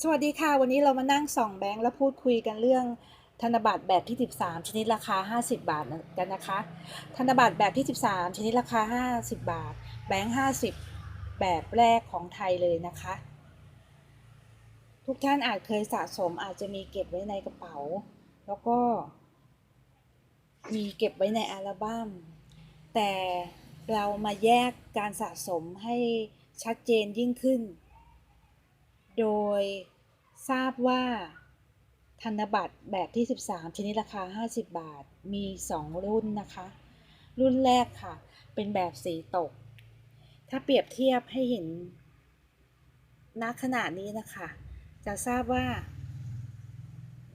สวัสดีค่ะ วันนี้เรามานั่งส่องแบงค์และพูดคุยกันเรื่องธนบัตรแบบที่ 13 ชนิดราคา 50 บาทกันนะคะ ธนบัตรแบบที่ 13 ชนิดราคา 50 บาท แบงค์ 50 แบบแรกของไทยเลยนะคะ ทุกท่านอาจเคยสะสมอาจจะมีเก็บไว้ในกระเป๋า แล้วก็ มีเก็บไว้ในอัลบั้ม แต่เรามาแยกการสะสมให้ชัดเจนยิ่งขึ้น โดยทราบว่า ธนบัตรแบบที่ 13 ชนิดราคา 50 บาท มี 2 รุ่นนะคะ รุ่นแรกค่ะ เป็นแบบสีตก ถ้าเปรียบเทียบให้เห็นณขณะนี้นะคะ จะทราบว่า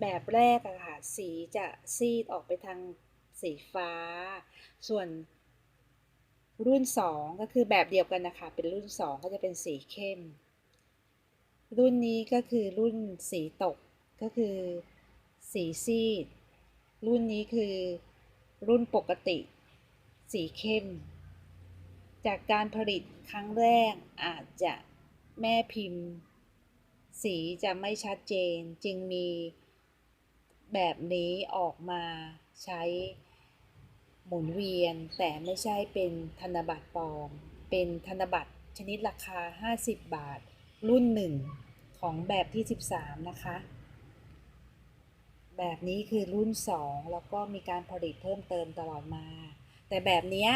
แบบแรกอะค่ะ สีจะซีดออกไปทางสีฟ้า ส่วนรุ่น 2 ก็คือแบบเดียวกันนะคะ เป็นรุ่น 2 ก็จะเป็นสีเข้ม รุ่นนี้ก็คือรุ่นสีตกก็คือ สีซีด รุ่นนี้คือรุ่นปกติ สีเข้ม จากการผลิตครั้งแรกอาจจะแม่พิมพ์ สีจะไม่ชัดเจนจึงมีแบบนี้ออกมาใช้หมุนเวียนแต่ไม่ใช่เป็นธนบัตรปลอม เป็นธนบัตรชนิดราคา 50 บาท รุ่นหนึ่ง ของแบบที่ 13 นะคะ แบบนี้คือรุ่น 2 แล้วก็มีการผลิตเพิ่มเติมตลอดมา แต่แบบนี้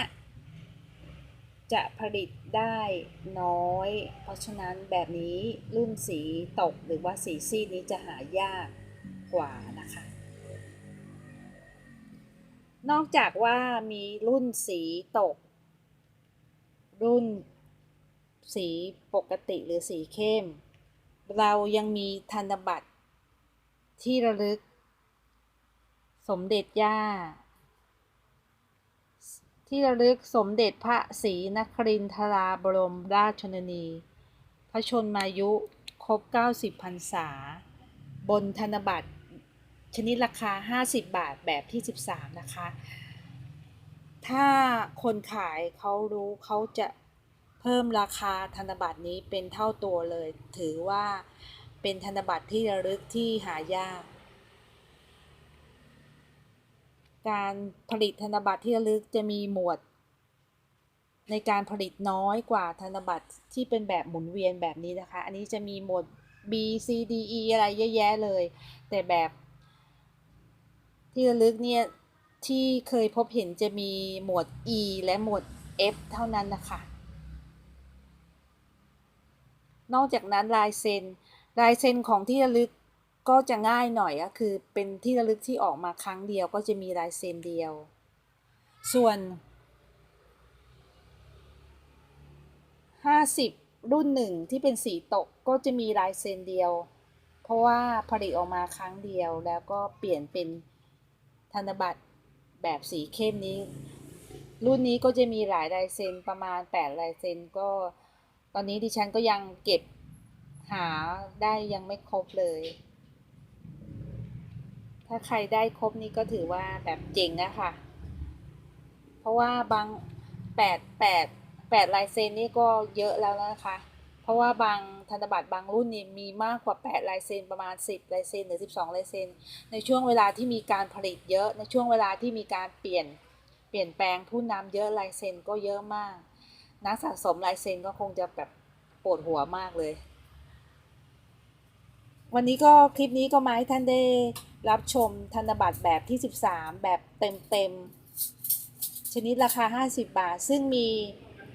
จะผลิตได้น้อย เพราะฉะนั้นแบบนี้รุ่นสีตกหรือว่าสีซีดนี้จะหายากกว่านะคะ นอกจากว่ามีรุ่นสีตก รุ่นสีปกติหรือสีเข้ม เรายังมีธนบัตร ที่ระลึก สมเด็จย่า ที่ระลึกสมเด็จพระศรีนครินทราบรมราชชนนี พระชนมายุครบ 90พรรษา บนธนบัตร ชนิดราคา 50 บาทแบบที่ 13 นะคะ ถ้าคนขายเขารู้เขาจะ เพิ่มราคาธนบัตรนี้เป็นเท่าตัวเลย ถือว่าเป็นธนบัตรที่ระลึกที่หายาก การผลิตธนบัตรที่ระลึกจะมีหมวด ในการผลิตน้อยกว่าธนบัตรที่เป็นแบบหมุนเวียนแบบนี้นะคะ อันนี้จะมีหมวด B C D E อะไรเยอะแยะเลย แต่แบบที่ระลึกเนี่ยที่เคยพบเห็นจะมีหมวด E และหมวด F เท่านั้นนะคะ นอกจากนั้นลายเซ็น ลายเซ็นของที่ระลึกก็จะง่ายหน่อยก็คือเป็นที่ระลึกที่ออกมาครั้งเดียวก็จะมีลายเซ็นเดียว ส่วน 50 รุ่นหนึ่งที่เป็นสีตกก็จะมีลายเซ็นเดียว เพราะว่าผลิตออกมาครั้งเดียวแล้วก็เปลี่ยนเป็นธนบัตรแบบสีเข้มนี้ รุ่นนี้ก็จะมีหลายลายเซ็นประมาณ 8 ลายเซ็นก็ ตอนนี้ดิฉันก็ยังเก็บหาได้ยังไม่ครบเลย ถ้าใครได้ครบนี่ก็ถือว่าแบบเจ๋งนะคะเพราะว่าบางแปดแปดแปดลายเซ็นนี่ก็เยอะแล้วนะคะ เพราะว่าบางธนบัตรบางรุ่นนี่มีมากกว่า 8 ลายเซ็นประมาณ 10 ลายเซ็นหรือ 12 ลายเซ็นในช่วงเวลาที่มีการผลิตเยอะในช่วงเวลาที่มีการเปลี่ยนเปลี่ยนแปลงผู้นำเยอะลายเซ็นก็เยอะมาก นักสะสมลายเซ็นก็คงจะแบบปวดหัวมากเลย วันนี้ก็คลิปนี้ก็มาให้ท่านได้รับชมธนบัตรแบบที่ 13 แบบเต็มๆ ชนิดราคา 50 บาท ซึ่งมี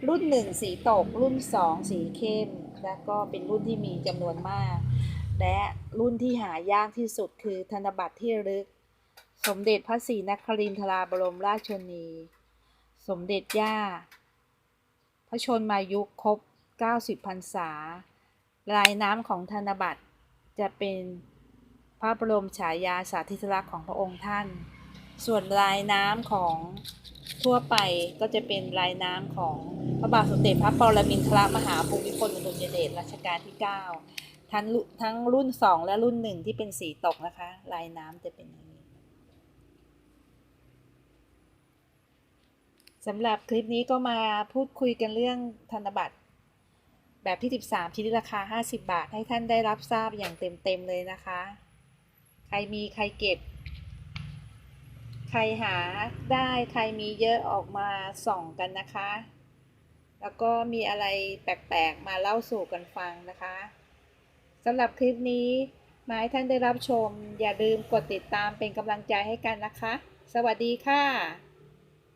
รุ่น 1 สีตก รุ่น 2 สีเข้ม และก็เป็นรุ่นที่มีจำนวนมาก และรุ่นที่หายากที่สุดคือธนบัตรที่ระลึก สมเด็จพระศรีนครินทราบรมราชชนี สมเด็จย่า ระชนมายุครบ 90พรรษา ลายน้ำของธนบัตรจะเป็นพระบรมฉายาสาธิสลักษณ์ของพระองค์ท่าน ส่วนลายน้ำของทั่วไปก็จะเป็นลายน้ำของพระบาทสมเด็จพระปรมินทรมหาภูมิพลอดุลยเดชรัชกาลที่ 9 ทั้งทั้งรุ่น 2 และรุ่น 1 ที่เป็นสีตกนะคะ ลายน้ำจะเป็นอย่างนี้ สำหรับคลิปนี้ก็มาพูดคุยกันเรื่องธนบัตร แบบที่ 13 ชนิดราคา 50 บาทให้ท่านได้รับทราบอย่างเต็มๆเลยนะคะ ใครมีใครเก็บ ใครหาได้ใครมีเยอะออกมาส่องกันนะคะ แล้วก็มีอะไรแปลกๆมาเล่าสู่กันฟังนะคะสำหรับคลิปนี้มาให้ท่านได้รับชม อย่าลืมกดติดตามเป็นกำลังใจให้กันนะคะ สวัสดีค่ะ